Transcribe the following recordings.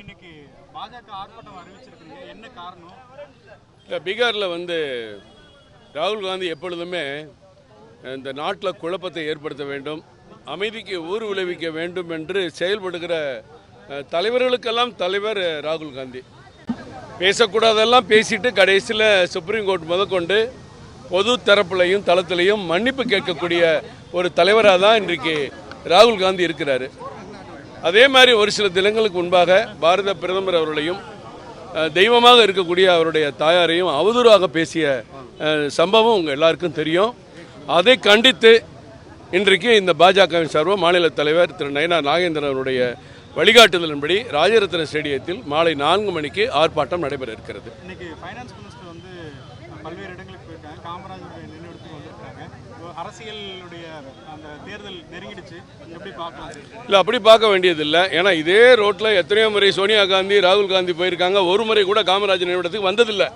இன்னைக்கு பாஜக ஆர்ப்பாட்டம் அறிவிச்சிருக்கீங்க என்ன காரணம்? இல்லை பீகாரில் வந்து ராகுல் காந்தி எப்பொழுதுமே இந்த நாட்டில் குழப்பத்தை ஏற்படுத்த வேண்டும் அமைதிக்கு ஊர் விளைவிக்க வேண்டும் என்று செயல்படுகிற தலைவர்களுக்கெல்லாம் தலைவர் ராகுல் காந்தி. பேசக்கூடாதெல்லாம் பேசிட்டு கடைசியில் சுப்ரீம் கோர்ட் முதற்கொண்டு பொது தரப்புலையும் தளத்திலையும் மன்னிப்பு கேட்கக்கூடிய ஒரு தலைவராக தான் இன்றைக்கு ராகுல் காந்தி இருக்கிறாரு. அதே மாதிரி ஒரு சில தினங்களுக்கு முன்பாக பாரத பிரதமர் அவர்களையும் தெய்வமாக இருக்கக்கூடிய அவருடைய தாயாரையும் அவதூறாக பேசிய சம்பவம் உங்கள் எல்லாருக்கும் தெரியும். அதை கண்டித்து இன்றைக்கு இந்த பாஜகவின் சார்பு மாநில தலைவர் திரு நயனா நாகேந்திரன் அவருடைய வழிகாட்டுதலின்படி ராஜரத்ன ஸ்டேடியத்தில் மாலை நான்கு மணிக்கு ஆர்ப்பாட்டம் நடைபெற இருக்கிறது. இல்லை அப்படி பார்க்க வேண்டியதில்லை. ஏன்னா இதே ரோட்டில் எத்தனையோ முறை சோனியா காந்தி ராகுல் காந்தி போயிருக்காங்க. ஒரு முறை கூட காமராஜர் நினைவிடத்துக்கு வந்ததில்லை.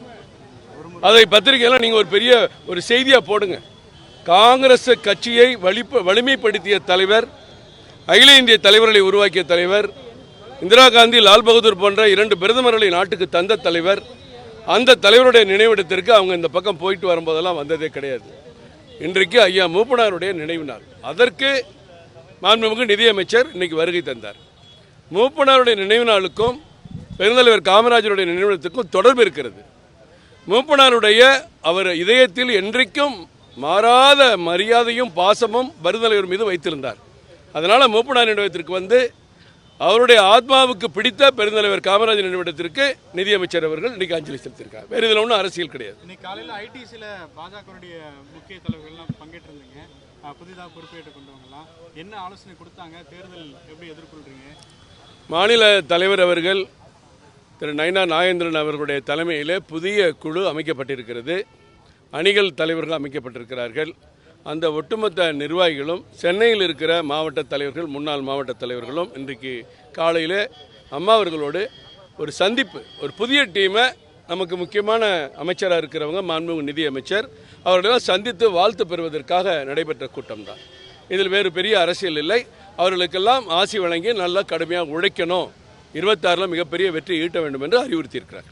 அதை பத்திரிகையெல்லாம் நீங்கள் ஒரு பெரிய ஒரு செய்தியாக போடுங்க. காங்கிரஸ் கட்சியை வலிப்பு வலிமைப்படுத்திய தலைவர் அகில இந்திய தலைவர்களை உருவாக்கிய தலைவர் இந்திரா காந்தி லால் பகதூர் போன்ற இரண்டு பிரதமர்களை நாட்டுக்கு தந்த தலைவர் அந்த தலைவருடைய நினைவிடத்திற்கு அவங்க இந்த பக்கம் போயிட்டு வரும்போதெல்லாம் வந்ததே கிடையாது. இன்றைக்கு ஐயா மூப்பனாருடைய நினைவு நாள். அதற்கு மாண்புமிகு நிதியமைச்சர் இன்னைக்கு வருகை தந்தார். மூப்பனாருடைய நினைவு நாளுக்கும் பெருந்தலைவர் காமராஜருடைய நினைவிடத்துக்கும் தொடர்பு இருக்கிறது. மூப்பனாருடைய அவர் இதயத்தில் என்றைக்கும் மாறாத மரியாதையும் பாசமும் பெருந்தலைவர் மீது வைத்திருந்தார். அதனால் மூப்பனார் நினைவிடத்திற்கு வந்து அவருடைய ஆத்மாவுக்கு பிடித்த பெருந்தலைவர் காமராஜர் நினைவிடத்திற்கு நிதியமைச்சர் அவர்கள் இன்னைக்கு அஞ்சலி செலுத்தியிருக்கார். வேறு இதில் ஒன்றும் அரசியல் கிடையாது. இன்னைக்கு காலையில் ஐடிசியில் பாஜகவுடைய முக்கிய தலைவர்கள்லாம் பங்கேற்றிருந்தீங்க. புதிதாக பொறுப்பேற்றுக் கொண்டவங்கலாம் என்ன ஆலோசனை கொடுத்தாங்க? தேர்தல் எப்படி எதிர்கொள்றீங்க? மாநில தலைவர் அவர்கள் திரு நயனா நாகேந்திரன் அவர்களுடைய தலைமையிலே புதிய குழு அமைக்கப்பட்டிருக்கிறது. அணிகள் தலைவர்கள் அமைக்கப்பட்டிருக்கிறார்கள். அந்த ஒட்டுமொத்த நிர்வாகிகளும் சென்னையில் இருக்கிற மாவட்ட தலைவர்கள் முன்னாள் மாவட்ட தலைவர்களும் இன்றைக்கு காலையில் அம்மா அவர்களோடு ஒரு சந்திப்பு ஒரு புதிய டீமை நமக்கு முக்கியமான அமைச்சராக இருக்கிறவங்க மாண்புமிகு நிதி அமைச்சர் அவர்களெல்லாம் சந்தித்து வாழ்த்து பெறுவதற்காக நடைபெற்ற கூட்டம்தான். இதில் வேறு பெரிய அரசியல் இல்லை. அவர்களுக்கெல்லாம் ஆசி வழங்கி நல்லா கடுமையாக உழைக்கணும். இருபத்தாறில் மிகப்பெரிய வெற்றி ஈட்ட வேண்டும் என்று அறிவுறுத்தியிருக்கிறார்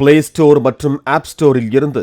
பிளே ஸ்டோர் மற்றும் ஆப் ஸ்டோரில் இருந்து